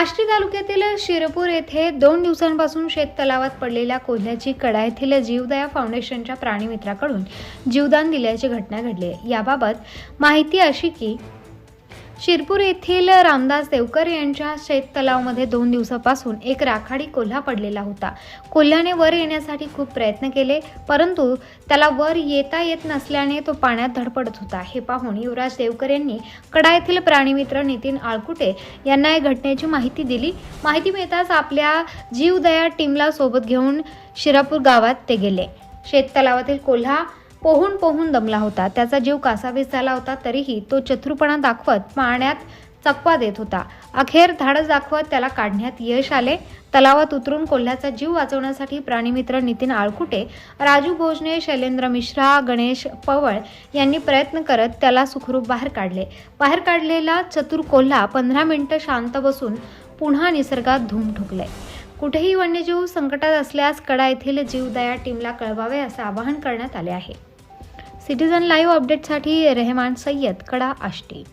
तालुक्यातील शिरपूर येथे दोन दिवसांपासून शेततलावात पडलेल्या कोल्ह्याची कडा येथील जीवदया फाउंडेशनच्या प्राणीमित्राकडून जीवदान दिल्याची घटना घडली आहे. याबाबत माहिती अशी की शिरपूर येथील रामदास देवकर यांच्या शेततलावामध्ये दोन दिवसापासून एक राखाडी कोल्हा पडलेला होता. कोल्ह्याने वर येण्यासाठी खूप प्रयत्न केले परंतु त्याला वर येता येत नसल्याने तो पाण्यात धडपडत होता. हे पाहून युवराज देवकर यांनी कडा येथील प्राणीमित्र नितीन आळकुटे यांना या घटनेची माहिती दिली. माहिती मिळताच आपल्या जीवदया टीमला सोबत घेऊन शिरापूर गावात ते गेले. शेततलावातील कोल्हा पोहून पोहून दमला होता. त्याचा जीव कासावीस झाला होता तरीही तो चतुरपणा दाखवत पाण्यात चकवा देत होता. अखेर धाडस दाखवत त्याला काढण्यात यश आले. तलावात उतरून कोल्ह्याचा जीव वाचवण्यासाठी प्राणीमित्र नितीन आळकुटे राजू भोजने शैलेंद्र मिश्रा गणेश पवळ यांनी प्रयत्न करत त्याला सुखरूप बाहेर काढले. बाहेर काढलेला चतुर कोल्हा पंधरा मिनिटं शांत बसून पुन्हा निसर्गात धूम ठोकले कुठेही वन्यजीव संकटात असल्यास कडा येथील जीवदया टीमला कळवावे असं आवाहन करण्यात आले आहे. सिटीजन लाईव्ह अपडेटसाठी रेहमान सय्यद कडा आष्टी.